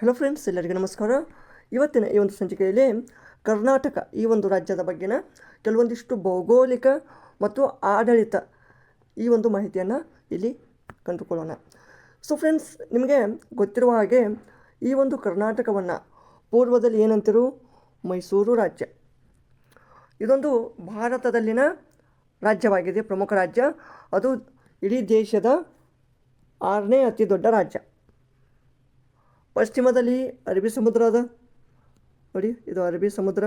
Hello friends ಎಲ್ಲರಿಗೂ ನಮಸ್ಕಾರ. ಇವತ್ತಿನ ಈ ಒಂದು ಸಂಚಿಕೆಯಲ್ಲಿ ಕರ್ನಾಟಕ, ಈ ಒಂದು ರಾಜ್ಯದ ಬಗ್ಗೆನ ಕೆಲವೊಂದಿಷ್ಟು ಭೌಗೋಳಿಕ ಮತ್ತು ಆಡಳಿತ ಈ ಒಂದು ಮಾಹಿತಿಯನ್ನು ಇಲ್ಲಿ ಕಂಡುಕೊಳ್ಳೋಣ. ಸೊ ಫ್ರೆಂಡ್ಸ್ ನಿಮಗೆ ಗೊತ್ತಿರುವ ಹಾಗೆ ಈ ಒಂದು ಕರ್ನಾಟಕವನ್ನು ಪೂರ್ವದಲ್ಲಿ ಏನಂತಿರು? ಮೈಸೂರು ರಾಜ್ಯ. ಇದೊಂದು ಭಾರತದಲ್ಲಿನ ರಾಜ್ಯವಾಗಿದೆ, ಪ್ರಮುಖ ರಾಜ್ಯ. ಅದು ಇಡೀ ದೇಶದ ಆರನೇ ಅತಿ ದೊಡ್ಡ ರಾಜ್ಯ. ಪಶ್ಚಿಮದಲ್ಲಿ ಅರಬ್ಬಿ ಸಮುದ್ರ ಅದ. ನೋಡಿ, ಇದು ಅರಬ್ಬಿ ಸಮುದ್ರ.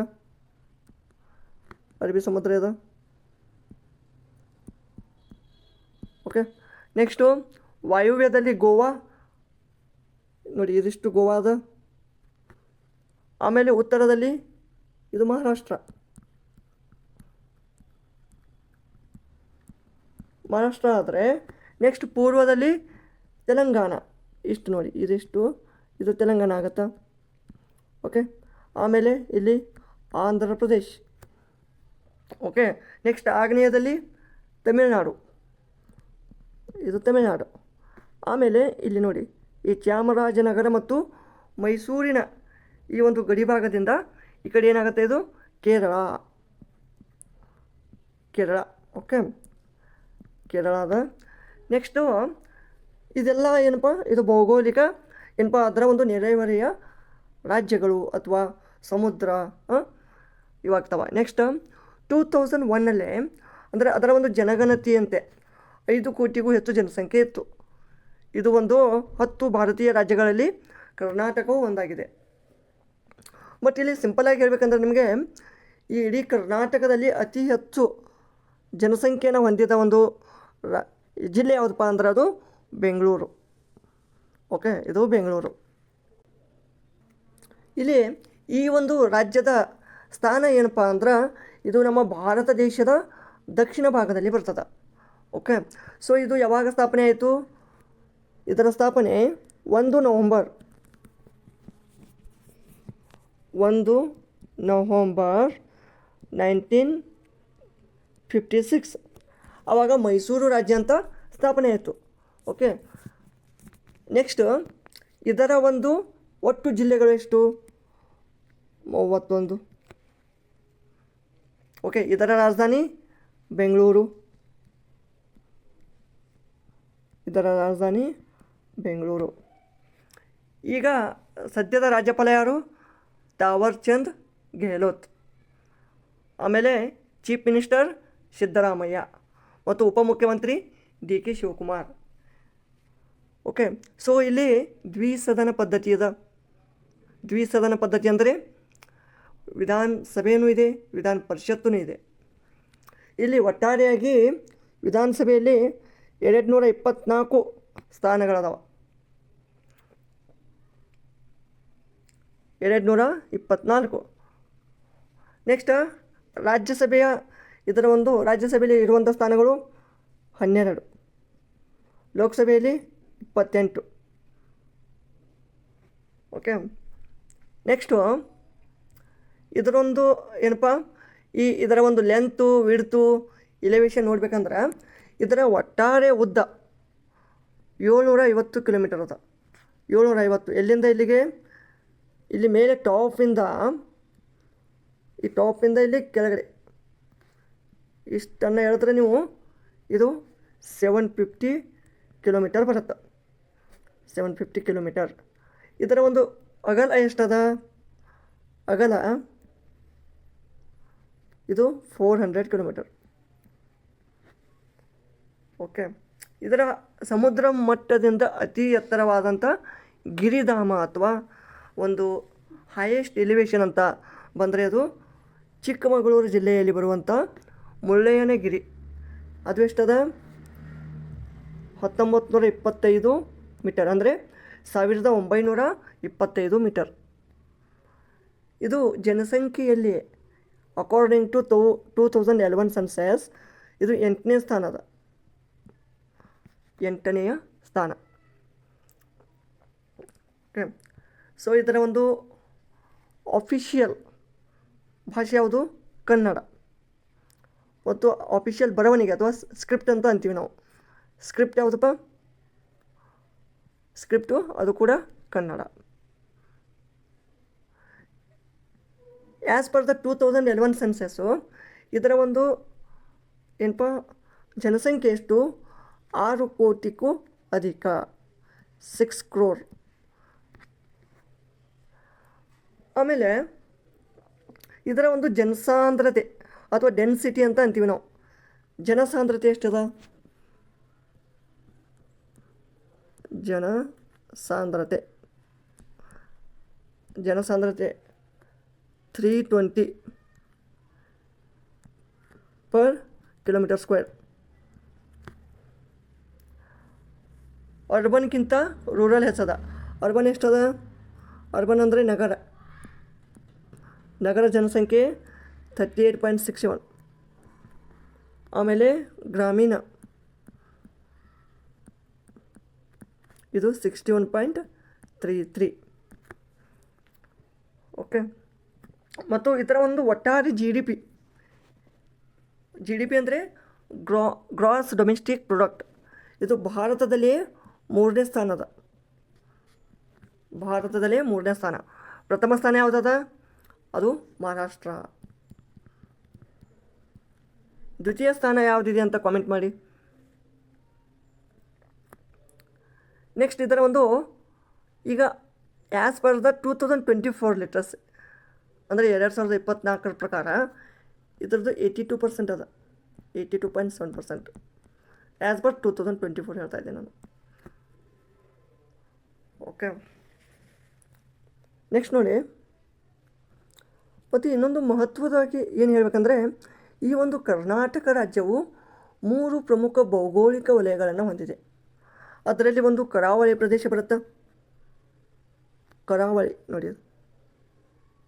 ಅರಬ್ಬಿ ಸಮುದ್ರ ಇದೆ. ಓಕೆ ನೆಕ್ಸ್ಟು ವಾಯುವ್ಯದಲ್ಲಿ ಗೋವಾ. ನೋಡಿ, ಇದಿಷ್ಟು ಗೋವಾ ಅದ. ಆಮೇಲೆ ಉತ್ತರದಲ್ಲಿ ಇದು ಮಹಾರಾಷ್ಟ್ರ. ಮಹಾರಾಷ್ಟ್ರ ಆದರೆ ನೆಕ್ಸ್ಟ್ ಪೂರ್ವದಲ್ಲಿ ತೆಲಂಗಾಣ. ಇಷ್ಟು ನೋಡಿ, ಇದಿಷ್ಟು. ಇದು ತೆಲಂಗಾಣ ಆಗುತ್ತಾ? ಓಕೆ ಆಮೇಲೆ ಇಲ್ಲಿ ಆಂಧ್ರ ಪ್ರದೇಶ್. ಓಕೆ ನೆಕ್ಸ್ಟ್ ಆಗ್ನೇಯದಲ್ಲಿ ತಮಿಳುನಾಡು. ಇದು ತಮಿಳುನಾಡು. ಆಮೇಲೆ ಇಲ್ಲಿ ನೋಡಿ, ಈ ಚಾಮರಾಜನಗರ ಮತ್ತು ಮೈಸೂರಿನ ಈ ಒಂದು ಗಡಿಭಾಗದಿಂದ ಈ ಕಡೆ ಏನಾಗುತ್ತೆ ಇದು? ಕೇರಳ. ಕೇರಳ. ಓಕೆ ಕೇರಳದ. ನೆಕ್ಸ್ಟು ಇದೆಲ್ಲ ಏನಪ್ಪ? ಇದು ಭೌಗೋಳಿಕ ಏನಪ್ಪ ಅದರ ಒಂದು ನೆರೆಹೊರೆಯ ರಾಜ್ಯಗಳು ಅಥವಾ ಸಮುದ್ರ ಇವಾಗ್ತವ. ನೆಕ್ಸ್ಟ್ ಟೂ ತೌಸಂಡ್ ಒನ್ನಲ್ಲೇ ಅಂದರೆ ಅದರ ಒಂದು ಜನಗಣತಿಯಂತೆ ಐದು ಕೋಟಿಗೂ ಹೆಚ್ಚು ಜನಸಂಖ್ಯೆ ಇತ್ತು. ಇದು ಒಂದು ಹತ್ತು ಭಾರತೀಯ ರಾಜ್ಯಗಳಲ್ಲಿ ಕರ್ನಾಟಕವೂ ಒಂದಾಗಿದೆ. ಬಟ್ ಇಲ್ಲಿ ಸಿಂಪಲಾಗಿ ಹೇಳಬೇಕಂದ್ರೆ ನಿಮಗೆ ಈ ಇಡೀ ಕರ್ನಾಟಕದಲ್ಲಿ ಅತಿ ಹೆಚ್ಚು ಜನಸಂಖ್ಯೆಯನ್ನು ಹೊಂದಿದ ಒಂದು ರಾ, ಜಿಲ್ಲೆ ಯಾವುದಪ್ಪ ಅಂದ್ರೆ ಅದು ಬೆಂಗಳೂರು. ಓಕೆ, ಇದು ಬೆಂಗಳೂರು. ಇಲ್ಲಿ ಈ ಒಂದು ರಾಜ್ಯದ ಸ್ಥಾನ ಏನಪ್ಪ ಅಂದ್ರೆ, ಇದು ನಮ್ಮ ಭಾರತ ದೇಶದ ದಕ್ಷಿಣ ಭಾಗದಲ್ಲಿ ಬರ್ತದೆ. ಓಕೆ ಸೊ ಇದು ಯಾವಾಗ ಸ್ಥಾಪನೆ ಆಯಿತು? ಇದರ ಸ್ಥಾಪನೆ ಒಂದು ನವಂಬರ್ ಒಂದು ನವಂಬರ್ ನೈನ್ಟೀನ್ ಫಿಫ್ಟಿ ಸಿಕ್ಸ್. ಆವಾಗ ಮೈಸೂರು ರಾಜ್ಯ ಅಂತ ಸ್ಥಾಪನೆ ಆಯಿತು. ಓಕೆ ನೆಕ್ಸ್ಟ್ ಇದರ ಒಂದು ಒಟ್ಟು ಜಿಲ್ಲೆಗಳು ಎಷ್ಟು? ಮೂವತ್ತೊಂದು. ಓಕೆ ಇದರ ರಾಜಧಾನಿ ಬೆಂಗಳೂರು. ಇದರ ರಾಜಧಾನಿ ಬೆಂಗಳೂರು. ಈಗ ಸದ್ಯದ ರಾಜ್ಯಪಾಲ ಯಾರು? ತಾವರ್ ಚಂದ್ ಗೆಹ್ಲೋತ್ ಆಮೇಲೆ ಚೀಫ್ ಮಿನಿಸ್ಟರ್ ಸಿದ್ದರಾಮಯ್ಯ ಮತ್ತು ಉಪಮುಖ್ಯಮಂತ್ರಿ D K Shivakumar. Okay so ಇಲ್ಲಿ ದ್ವಿಸದನ ಪದ್ಧತಿ ಅದ. ದ್ವಿಸದನ ಪದ್ಧತಿ ಅಂದರೆ ವಿಧಾನಸಭೆಯೂ ಇದೆ ವಿಧಾನ ಪರಿಷತ್ತೂ ಇದೆ. ಇಲ್ಲಿ ಒಟ್ಟಾರೆಯಾಗಿ ವಿಧಾನಸಭೆಯಲ್ಲಿ ಎರಡು ನೂರ ಇಪ್ಪತ್ತ್ನಾಲ್ಕು ಸ್ಥಾನಗಳದಾವ. ಎರಡು ನೂರ ಇಪ್ಪತ್ತ್ನಾಲ್ಕು ನೆಕ್ಸ್ಟ್ ರಾಜ್ಯಸಭೆಯ ಇದರ ಒಂದು, ರಾಜ್ಯಸಭೆಯಲ್ಲಿ ಇರುವಂಥ ಸ್ಥಾನಗಳು ಹನ್ನೆರಡು. ಲೋಕಸಭೆಯಲ್ಲಿ ಇಪ್ಪತ್ತೆಂಟು. ಓಕೆ ನೆಕ್ಸ್ಟು ಇದರೊಂದು ಏನಪ್ಪ? ಈ ಇದರ ಒಂದು ಲೆಂತು ವಿಡ್ತು ಇಲೆವೇಷನ್ ನೋಡ್ಬೇಕಂದ್ರೆ ಇದರ ಒಟ್ಟಾರೆ ಉದ್ದ ಏಳ್ನೂರ ಐವತ್ತು ಕಿಲೋಮೀಟರ್ ಅದ. ಏಳ್ನೂರ ಐವತ್ತು ಎಲ್ಲಿಂದ ಇಲ್ಲಿಗೆ? ಇಲ್ಲಿ ಮೇಲೆ ಟಾಪಿಂದ ಈ ಟಾಪಿಂದ ಇಲ್ಲಿ ಕೆಳಗಡೆ. ಇಷ್ಟನ್ನು ಹೇಳಿದ್ರೆ ನೀವು ಇದು ಸೆವೆನ್ ಫಿಫ್ಟಿ ಕಿಲೋಮೀಟರ್ ಬರುತ್ತೆ. ಸೆವೆನ್ ಫಿಫ್ಟಿ ಕಿಲೋಮೀಟರ್ ಇದರ ಒಂದು ಅಗಲ ಎಷ್ಟದ? ಅಗಲ ಇದು ಫೋರ್ ಹಂಡ್ರೆಡ್ ಕಿಲೋಮೀಟರ್ ಓಕೆ ಇದರ ಸಮುದ್ರ ಮಟ್ಟದಿಂದ ಅತಿ ಎತ್ತರವಾದಂಥ ಗಿರಿಧಾಮ ಅಥವಾ ಒಂದು ಹೈಯೆಸ್ಟ್ ಎಲಿವೇಶನ್ ಅಂತ ಬಂದರೆ ಅದು ಚಿಕ್ಕಮಗಳೂರು ಜಿಲ್ಲೆಯಲ್ಲಿ ಬರುವಂಥ ಮುಳ್ಳಯ್ಯನಗಿರಿ. ಅದು ಎಷ್ಟದ? ಹತ್ತೊಂಬತ್ತು ನೂರ ಇಪ್ಪತ್ತೈದು ಮೀಟರ್ ಅಂದರೆ ಸಾವಿರದ ಒಂಬೈನೂರ ಇಪ್ಪತ್ತೈದು ಮೀಟರ್. ಇದು ಜನಸಂಖ್ಯೆಯಲ್ಲಿ according to thou two thousand eleven census ಇದು ಎಂಟನೇ ಸ್ಥಾನದ ಎಂಟನೆಯ ಸ್ಥಾನ. ಸೊ ಇದರ ಒಂದು ಆಫಿಷಿಯಲ್ ಭಾಷೆ ಯಾವುದು? ಕನ್ನಡ. ಮತ್ತು ಆಫಿಷಿಯಲ್ ಬರವಣಿಗೆ ಅಥವಾ ಸ್ಕ್ರಿಪ್ಟ್ ಅಂತ ಅಂತೀವಿ ನಾವು. ಸ್ಕ್ರಿಪ್ಟ್ ಯಾವುದಪ್ಪ? ಸ್ಕ್ರಿಪ್ಟು, ಅದು ಕೂಡ Kannada. As per the two thousand eleven census ಇದರ ಒಂದು ಏನಪ್ಪ, ಜನಸಂಖ್ಯೆ ಎಷ್ಟು? ಆರು ಕೋಟಿಗೂ ಅಧಿಕ ಸಿಕ್ಸ್ ಕ್ರೋರ್ ಆಮೇಲೆ ಇದರ ಒಂದು ಜನಸಾಂದ್ರತೆ, ಅಥವಾ ಡೆನ್ಸಿಟಿ ಅಂತ ಅಂತೀವಿ ನಾವು. ಜನಸಾಂದ್ರತೆ ಎಷ್ಟಿದೆ? ಜನಸಾಂದ್ರತೆ ಜನಸಾಂದ್ರತೆ three twenty per kilometre square ಅರ್ಬನ್ಗಿಂತ rural ಹೆಚ್ಚದ ಅರ್ಬನ್ ಎಷ್ಟದ ಅರ್ಬನ್ ಅಂದರೆ ನಗರ. ನಗರ ಜನಸಂಖ್ಯೆ thirty eight point six one ಆಮೇಲೆ ಗ್ರಾಮೀಣ. ಇದು sixty one point three three okay ಮತ್ತು ಇದರ ಒಂದು ಒಟ್ಟಾರೆ G D P G D P ಅಂದರೆ ಗ್ರಾ ಗ್ರಾಸ್ ಡೊಮೆಸ್ಟಿಕ್ ಪ್ರಾಡಕ್ಟ್ ಇದು ಭಾರತದಲ್ಲಿ ಮೂರನೇ ಸ್ಥಾನದ. ಭಾರತದಲ್ಲೇ ಮೂರನೇ ಸ್ಥಾನ. ಪ್ರಥಮ ಸ್ಥಾನ ಯಾವುದದ? ಅದು ಮಹಾರಾಷ್ಟ್ರ. ದ್ವಿತೀಯ ಸ್ಥಾನ ಯಾವುದಿದೆ ಅಂತ ಕಾಮೆಂಟ್ ಮಾಡಿ. ನೆಕ್ಸ್ಟ್ ಇದರ ಒಂದು ಈಗ as per the two thousand twenty four litres ಅಂದರೆ ಎರಡು ಸಾವಿರದ ಇಪ್ಪತ್ತ್ನಾಲ್ಕರ ಪ್ರಕಾರ, ಇದ್ರದ್ದು ಏಯ್ಟಿ ಟೂ ಪರ್ಸೆಂಟ್ ಅದ. Eighty two point seven percent as per two thousand twenty four ಹೇಳ್ತಾ ಇದ್ದೀನಿ ನಾನು. ಓಕೆ ನೆಕ್ಸ್ಟ್ ನೋಡಿ. ಮತ್ತು ಇನ್ನೊಂದು ಮಹತ್ವದಾಗಿ ಏನು ಹೇಳಬೇಕಂದ್ರೆ, ಈ ಒಂದು ಕರ್ನಾಟಕ ರಾಜ್ಯವು ಮೂರು ಪ್ರಮುಖ ಭೌಗೋಳಿಕ ವಲಯಗಳನ್ನು ಹೊಂದಿದೆ. ಅದರಲ್ಲಿ ಒಂದು ಕರಾವಳಿ ಪ್ರದೇಶ ಬರುತ್ತೆ? ಕರಾವಳಿ, ನೋಡಿ.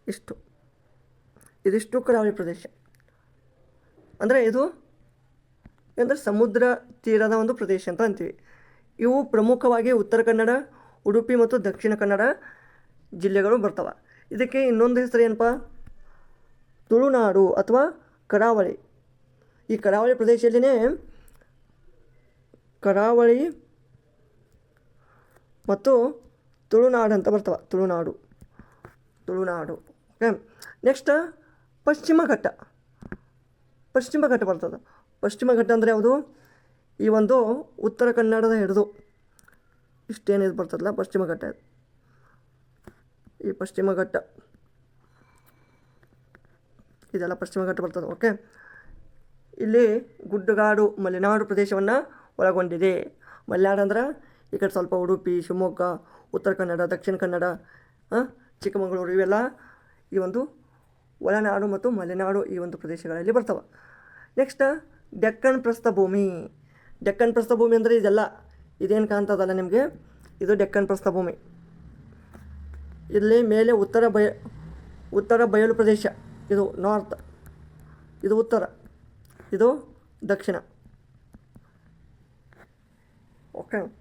ಇಷ್ಟು. ಇದಿಷ್ಟು ಕರಾವಳಿ ಪ್ರದೇಶ. ಅಂದರೆ ಇದು ಅಂದರೆ ಸಮುದ್ರ ತೀರದ ಒಂದು ಪ್ರದೇಶ ಅಂತ ಅಂತೀವಿ. ಇವು ಪ್ರಮುಖವಾಗಿ ಉತ್ತರ ಕನ್ನಡ, ಉಡುಪಿ ಮತ್ತು ದಕ್ಷಿಣ ಕನ್ನಡ ಜಿಲ್ಲೆಗಳು ಬರ್ತವೆ. ಇದಕ್ಕೆ ಇನ್ನೊಂದು ಹೆಸರು ಏನಪ್ಪ? ತುಳುನಾಡು ಅಥವಾ ಕರಾವಳಿ. ಈ ಕರಾವಳಿ ಪ್ರದೇಶದಲ್ಲಿನೇ ಕರಾವಳಿ ಮತ್ತು ತುಳುನಾಡು ಅಂತ ಬರ್ತವೆ, ತುಳುನಾಡು ತುಳುನಾಡು. ಓಕೆ ನೆಕ್ಸ್ಟ್ ಪಶ್ಚಿಮ ಘಟ್ಟ. ಪಶ್ಚಿಮ ಘಟ್ಟ ಬರ್ತದೆ. ಪಶ್ಚಿಮ ಘಟ್ಟ ಅಂದರೆ ಯಾವುದು? ಈ ಒಂದು ಉತ್ತರ ಕನ್ನಡದ ಹಿಡಿದು ಇಷ್ಟೇನಿದು ಬರ್ತದಲ್ಲ, ಪಶ್ಚಿಮ ಘಟ್ಟ. ಈ ಪಶ್ಚಿಮ ಘಟ್ಟ. ಇದೆಲ್ಲ ಪಶ್ಚಿಮ ಘಟ್ಟ ಬರ್ತದೆ ಓಕೆ ಇಲ್ಲಿ ಗುಡ್ಡಗಾಡು ಮಲೆನಾಡು ಪ್ರದೇಶವನ್ನು ಒಳಗೊಂಡಿದೆ. ಮಲೆನಾಡು ಅಂದ್ರೆ ಈ ಕಡೆ ಸ್ವಲ್ಪ ಉಡುಪಿ, ಶಿವಮೊಗ್ಗ, ಉತ್ತರ ಕನ್ನಡ, ದಕ್ಷಿಣ ಕನ್ನಡ ಚಿಕ್ಕಮಗಳೂರು ಇವೆಲ್ಲ ಈ ಒಂದು ಒಳನಾಡು ಮತ್ತು ಮಲೆನಾಡು ಈ ಒಂದು ಪ್ರದೇಶಗಳಲ್ಲಿ ಬರ್ತವೆ. ನೆಕ್ಸ್ಟ್ ಡೆಕ್ಕನ್ ಪ್ರಸ್ಥಭೂಮಿ. ಡೆಕ್ಕನ್ ಪ್ರಸ್ಥಭೂಮಿ ಅಂದರೆ ಇದೆಲ್ಲ. ಇದೇನು ಕಾಣ್ತದಲ್ಲ ನಿಮಗೆ? ಇದು ಡೆಕ್ಕನ್ ಪ್ರಸ್ಥಭೂಮಿ. ಇಲ್ಲಿ ಮೇಲೆ ಉತ್ತರ ಬಯ, ಉತ್ತರ ಬಯಲು ಪ್ರದೇಶ. ಇದು ನಾರ್ತ್ ಇದು ಉತ್ತರ. ಇದು ದಕ್ಷಿಣ. ಓಕೆ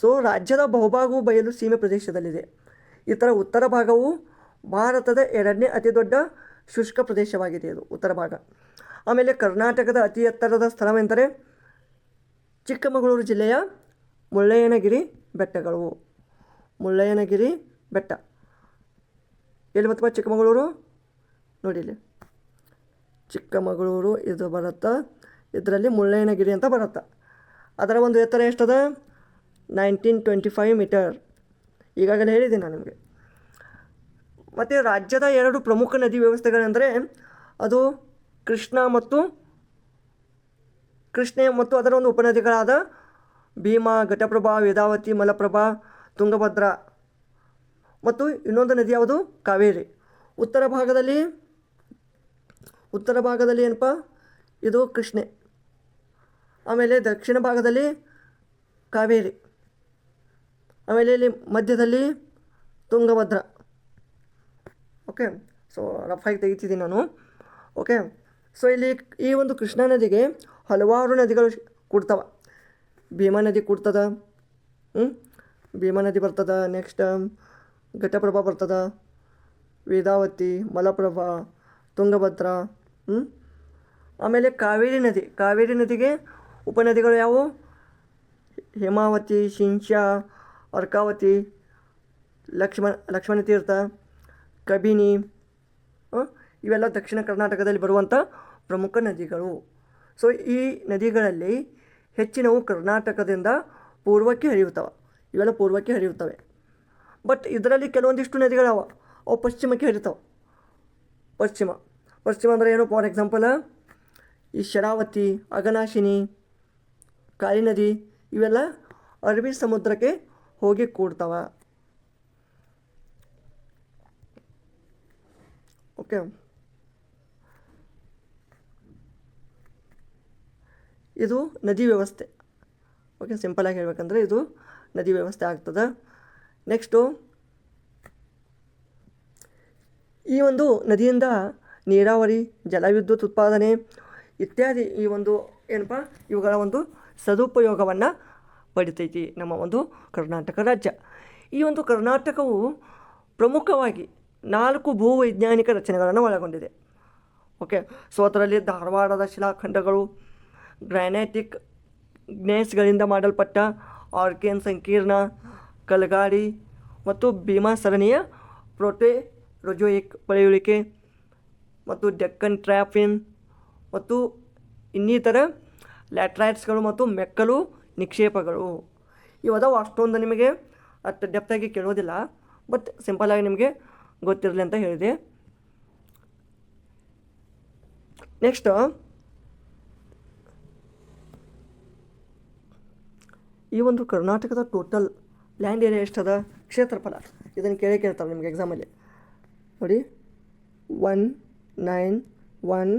ಸೊ ರಾಜ್ಯದ ಬಹುಭಾಗವು ಬಯಲು ಸೀಮೆ ಪ್ರದೇಶದಲ್ಲಿದೆ. ಇತರ ಉತ್ತರ ಭಾಗವು ಭಾರತದ ಎರಡನೇ ಅತಿ ದೊಡ್ಡ ಶುಷ್ಕ ಪ್ರದೇಶವಾಗಿದೆ ಇದು, ಉತ್ತರ ಭಾಗ. ಆಮೇಲೆ ಕರ್ನಾಟಕದ ಅತಿ ಎತ್ತರದ ಸ್ಥಳವೆಂದರೆ ಚಿಕ್ಕಮಗಳೂರು ಜಿಲ್ಲೆಯ ಮುಳ್ಳಯ್ಯನಗಿರಿ ಬೆಟ್ಟಗಳು. ಮುಳ್ಳಯ್ಯನಗಿರಿ ಬೆಟ್ಟ. ಎಲ್ಲಿ ಬರ್ತಪ್ಪ ಚಿಕ್ಕಮಗಳೂರು? ನೋಡಿ ಇಲ್ಲಿ. ಚಿಕ್ಕಮಗಳೂರು ಇದು ಬರುತ್ತಾ. ಇದರಲ್ಲಿ ಮುಳ್ಳಯ್ಯನಗಿರಿ ಅಂತ ಬರುತ್ತಾ. ಅದರ ಒಂದು ಎತ್ತರ ಎಷ್ಟದ? Nineteen twenty five metre. ಈಗಾಗಲೇ ಹೇಳಿದ್ದೀನಿ ನಾನು ನಿಮಗೆ. ಮತ್ತು ರಾಜ್ಯದ ಎರಡು ಪ್ರಮುಖ ನದಿ ವ್ಯವಸ್ಥೆಗಳೆಂದರೆ ಅದು ಕೃಷ್ಣ ಮತ್ತು ಕೃಷ್ಣೆ ಮತ್ತು ಅದರ ಒಂದು ಉಪನದಿಗಳಾದ ಭೀಮಾ, ಘಟಪ್ರಭಾ, ವೇದಾವತಿ, ಮಲಪ್ರಭಾ, ತುಂಗಭದ್ರಾ ಮತ್ತು ಇನ್ನೊಂದು ನದಿ ಯಾವುದು? ಕಾವೇರಿ. ಉತ್ತರ ಭಾಗದಲ್ಲಿ ಉತ್ತರ ಭಾಗದಲ್ಲಿ ಏನಪ್ಪ? ಇದು ಕೃಷ್ಣೆ. ಆಮೇಲೆ ದಕ್ಷಿಣ ಭಾಗದಲ್ಲಿ ಕಾವೇರಿ. ಆಮೇಲೆ ಇಲ್ಲಿ ಮಧ್ಯದಲ್ಲಿ ತುಂಗಭದ್ರ. ಓಕೆ ಸೊ ರಫಾಗಿ ತೆಗಿತಿದ್ದೀನಿ ನಾನು. ಓಕೆ ಸೊ ಇಲ್ಲಿ ಈ ಒಂದು ಕೃಷ್ಣಾ ನದಿಗೆ ಹಲವಾರು ನದಿಗಳು ಕೂಡ್ತವೆ. ಭೀಮಾ ನದಿ ಕೊಡ್ತದ ಹ್ಞೂ ಭೀಮಾ ನದಿ ಬರ್ತದ ನೆಕ್ಸ್ಟ್ ಘಟಪ್ರಭಾ ಬರ್ತದ, ವೇದಾವತಿ, ಮಲಪ್ರಭಾ, ತುಂಗಭದ್ರ ಹ್ಞೂ ಆಮೇಲೆ ಕಾವೇರಿ ನದಿ. ಕಾವೇರಿ ನದಿಗೆ ಉಪನದಿಗಳು ಯಾವುವು ಹೇಮಾವತಿ ಶಿಂಷಾ ಅರ್ಕಾವತಿ, ಲಕ್ಷ್ಮಣ ಲಕ್ಷ್ಮಣ ತೀರ್ಥ, ಕಬಿನಿ ಇವೆಲ್ಲ ದಕ್ಷಿಣ ಕರ್ನಾಟಕದಲ್ಲಿ ಬರುವಂಥ ಪ್ರಮುಖ ನದಿಗಳು. ಸೊ ಈ ನದಿಗಳಲ್ಲಿ ಹೆಚ್ಚಿನವು ಕರ್ನಾಟಕದಿಂದ ಪೂರ್ವಕ್ಕೆ ಹರಿಯುತ್ತವೆ. ಇವೆಲ್ಲ ಪೂರ್ವಕ್ಕೆ ಹರಿಯುತ್ತವೆ. ಬಟ್ ಇದರಲ್ಲಿ ಕೆಲವೊಂದಿಷ್ಟು ನದಿಗಳವ. ಅವು ಪಶ್ಚಿಮಕ್ಕೆ ಹರಿತಾವೆ. ಪಶ್ಚಿಮ. ಪಶ್ಚಿಮ ಅಂದರೆ ಏನು? ಫಾರ್ ಎಕ್ಸಾಂಪಲ್ ಈ ಶರಾವತಿ, ಅಗನಾಶಿನಿ ಕಾಳಿ ನದಿ ಇವೆಲ್ಲ ಅರಬ್ಬಿ ಸಮುದ್ರಕ್ಕೆ ಹೋಗಿ ಕೂಡ್ತಾವ. ಓಕೆ ಇದು ನದಿ ವ್ಯವಸ್ಥೆ. ಓಕೆ ಸಿಂಪಲಾಗಿ ಹೇಳ್ಬೇಕಂದ್ರೆ ಇದು ನದಿ ವ್ಯವಸ್ಥೆ ಆಗ್ತದೆ. ನೆಕ್ಸ್ಟು ಈ ಒಂದು ನದಿಯಿಂದ ನೀರಾವರಿ, ಜಲವಿದ್ಯುತ್ ಉತ್ಪಾದನೆ ಇತ್ಯಾದಿ ಈ ಒಂದು ಏನಪ್ಪ? ಇವುಗಳ ಒಂದು ಸದುಪಯೋಗವನ್ನು ಪಡಿತೈತಿ ನಮ್ಮ ಒಂದು ಕರ್ನಾಟಕ ರಾಜ್ಯ. ಈ ಒಂದು ಕರ್ನಾಟಕವು ಪ್ರಮುಖವಾಗಿ ನಾಲ್ಕು ಭೂವೈಜ್ಞಾನಿಕ ರಚನೆಗಳನ್ನು ಒಳಗೊಂಡಿದೆ. ಓಕೆ, ಸೊ ಅದರಲ್ಲಿ ಧಾರವಾಡದ ಶಿಲಾಖಂಡಗಳು ಗ್ರ್ಯಾನೈಟಿಕ್ ಗ್ನೇಸ್ಗಳಿಂದ ಮಾಡಲ್ಪಟ್ಟ ಆರ್ಕೇನ್ ಸಂಕೀರ್ಣ, ಕಲಗಾಡಿ ಮತ್ತು ಭೀಮಾ ಸರಣಿಯ ಪ್ರೋಟೆ ರೊಜೋಯಿಕ್ ಪಳೆಯುಳಿಕೆ ಮತ್ತು ಡೆಕ್ಕನ್ ಟ್ರ್ಯಾಫಿನ್ ಮತ್ತು ಇನ್ನಿತರ ಲ್ಯಾಟ್ರೈಟ್ಸ್ಗಳು ಮತ್ತು ಮೆಕ್ಕಲು ನಿಕ್ಷೇಪಗಳು. ಇವದವು ಅಷ್ಟೊಂದು ನಿಮಗೆ ಅಷ್ಟು ಡೆಪ್ತಾಗಿ ಕೇಳೋದಿಲ್ಲ ಬಟ್ ಸಿಂಪಲಾಗಿ ನಿಮಗೆ ಗೊತ್ತಿರಲಿ ಅಂತ ಹೇಳಿದೆ. ನೆಕ್ಸ್ಟ್ ಈ ಒಂದು ಕರ್ನಾಟಕದ ಟೋಟಲ್ ಲ್ಯಾಂಡ್ ಏರಿಯಾ ಎಷ್ಟದ? ಕ್ಷೇತ್ರಫಲ. ಇದನ್ನು ಕೇಳಿ ಕೇಳ್ತಾರೆ ನಿಮಗೆ ಎಕ್ಸಾಮಲ್ಲಿ ನೋಡಿ one nine one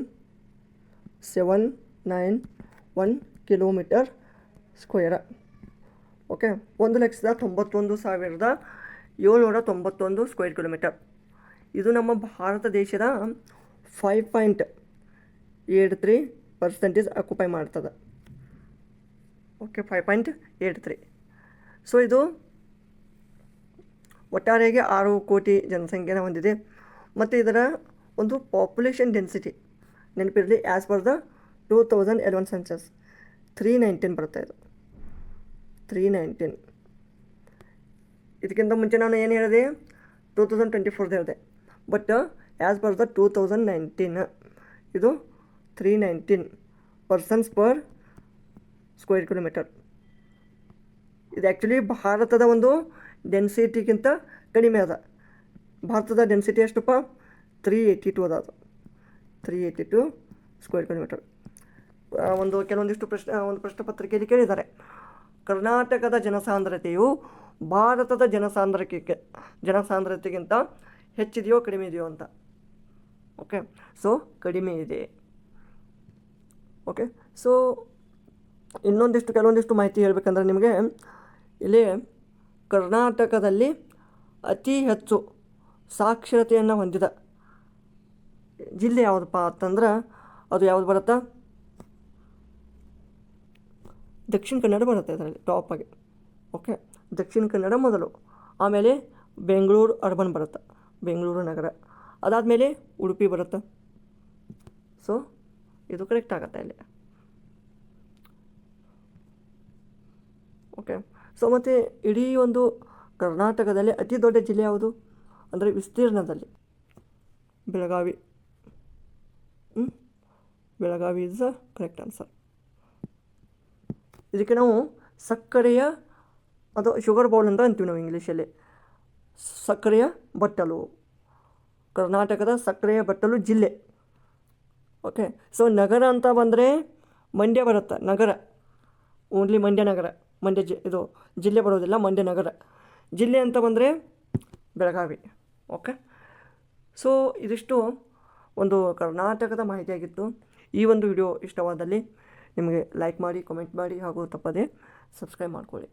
seven nine one kilometre square okay ಒಂದು ಲಕ್ಷದ ತೊಂಬತ್ತೊಂದು ಸಾವಿರದ ಏಳ್ನೂರ ತೊಂಬತ್ತೊಂದು ಸ್ಕ್ವೇರ್ ಕಿಲೋಮೀಟರ್ ಇದು ನಮ್ಮ ಭಾರತ ದೇಶದ five point eight three percentage occupy ಮಾಡ್ತದೆ. Okay five point eight three so ಇದು ಒಟ್ಟಾರೆಯಾಗಿ ಆರು ಕೋಟಿ ಜನಸಂಖ್ಯೆನ ಹೊಂದಿದೆ. ಮತ್ತು ಇದರ ಒಂದು ಪಾಪ್ಯುಲೇಷನ್ ಡೆನ್ಸಿಟಿ ನೆನಪಿರಲಿ as per the two thousand eleven census three nineteen ಬರುತ್ತೆ ಇದು. ತ್ರೀ ನೈನ್ಟೀನ್ ಇದಕ್ಕಿಂತ ಮುಂಚೆ ನಾನು ಏನು ಹೇಳಿದೆ? ಟೂ ತೌಸಂಡ್ ಟ್ವೆಂಟಿ ಫೋರ್ದು ಹೇಳಿದೆ. But as per the two thousand nineteen ಇದು three nineteen persons per square kilometre ಇದು ಆ್ಯಕ್ಚುಲಿ ಭಾರತದ ಒಂದು ಡೆನ್ಸಿಟಿಗಿಂತ ಕಡಿಮೆ ಅದ. ಭಾರತದ ಡೆನ್ಸಿಟಿ ಎಷ್ಟಪ್ಪ? ತ್ರೀ ಏಯ್ಟಿ ಟು ಅದ ಅದು. Three eighty two square kilometre ಒಂದು, ಕೆಲವೊಂದಿಷ್ಟು ಪ್ರಶ್ನೆ ಒಂದು ಪ್ರಶ್ನೆ ಪತ್ರಿಕೆಯಲ್ಲಿ ಕೇಳಿದ್ದಾರೆ. ಕರ್ನಾಟಕದ ಜನಸಾಂದ್ರತೆಯು ಭಾರತದ ಜನಸಾಂದ್ರತೆಗೆ ಜನಸಾಂದ್ರತೆಗಿಂತ ಹೆಚ್ಚಿದೆಯೋ ಕಡಿಮೆ ಇದೆಯೋ ಅಂತ. ಓಕೆ ಸೊ ಕಡಿಮೆ ಇದೆ. ಓಕೆ ಸೊ ಇನ್ನೊಂದಿಷ್ಟು, ಕೆಲವೊಂದಿಷ್ಟು ಮಾಹಿತಿ ಹೇಳಬೇಕಂದ್ರೆ ನಿಮಗೆ ಇಲ್ಲಿ ಕರ್ನಾಟಕದಲ್ಲಿ ಅತಿ ಹೆಚ್ಚು ಸಾಕ್ಷರತೆಯನ್ನು ಹೊಂದಿದ ಜಿಲ್ಲೆ ಯಾವುದಪ್ಪ ಅಂತಂದ್ರೆ ಅದು ಯಾವುದು ಬರುತ್ತಾ? ದಕ್ಷಿಣ ಕನ್ನಡ ಬರುತ್ತೆ ಅದರಲ್ಲಿ ಟಾಪಾಗಿ ಓಕೆ ದಕ್ಷಿಣ ಕನ್ನಡ ಮೊದಲು. ಆಮೇಲೆ ಬೆಂಗಳೂರು ಅರ್ಬನ್ ಬರುತ್ತೆ, ಬೆಂಗಳೂರು ನಗರ. ಅದಾದಮೇಲೆ ಉಡುಪಿ ಬರುತ್ತೆ. ಸೊ ಇದು ಕರೆಕ್ಟ್ ಆಗುತ್ತೆ ಇಲ್ಲಿ. ಓಕೆ ಸೊ ಮತ್ತು ಇಡೀ ಒಂದು ಕರ್ನಾಟಕದಲ್ಲಿ ಅತಿ ದೊಡ್ಡ ಜಿಲ್ಲೆ ಯಾವುದು? ಅಂದರೆ ವಿಸ್ತೀರ್ಣದಲ್ಲಿ. Belagavi? Belagavi is a correct answer ಇದಕ್ಕೆ ನಾವು ಸಕ್ಕರೆಯ, ಅದು ಶುಗರ್ ಬೌಲ್ ಅಂತ ಅಂತೀವಿ ನಾವು ಇಂಗ್ಲೀಷಲ್ಲಿ ಸಕ್ಕರೆಯ ಬಟ್ಟಲು. ಕರ್ನಾಟಕದ ಸಕ್ಕರೆಯ ಬಟ್ಟಲು ಜಿಲ್ಲೆ. ಓಕೆ ಸೊ ನಗರ ಅಂತ ಬಂದರೆ ಮಂಡ್ಯ ಬರುತ್ತೆ, ನಗರ. ಓನ್ಲಿ ಮಂಡ್ಯ ನಗರ. ಮಂಡ್ಯ ಜಿ, ಇದು ಜಿಲ್ಲೆ ಬರೋದಿಲ್ಲ, ಮಂಡ್ಯ ನಗರ. ಜಿಲ್ಲೆ ಅಂತ ಬಂದರೆ ಬೆಳಗಾವಿ. ಓಕೆ ಸೊ ಇದಿಷ್ಟು ಒಂದು ಕರ್ನಾಟಕದ ಮಾಹಿತಿಯಾಗಿತ್ತು. ಈ ಒಂದು ವಿಡಿಯೋ ಇಷ್ಟವಾದಲ್ಲಿ ನಿಮಗೆ ಲೈಕ್ ಮಾಡಿ ಕಮೆಂಟ್ ಮಾಡಿ ಹಾಗೂ ತಪ್ಪದೆ ಸಬ್ಸ್ಕ್ರೈಬ್ ಮಾಡ್ಕೊಳ್ಳಿ.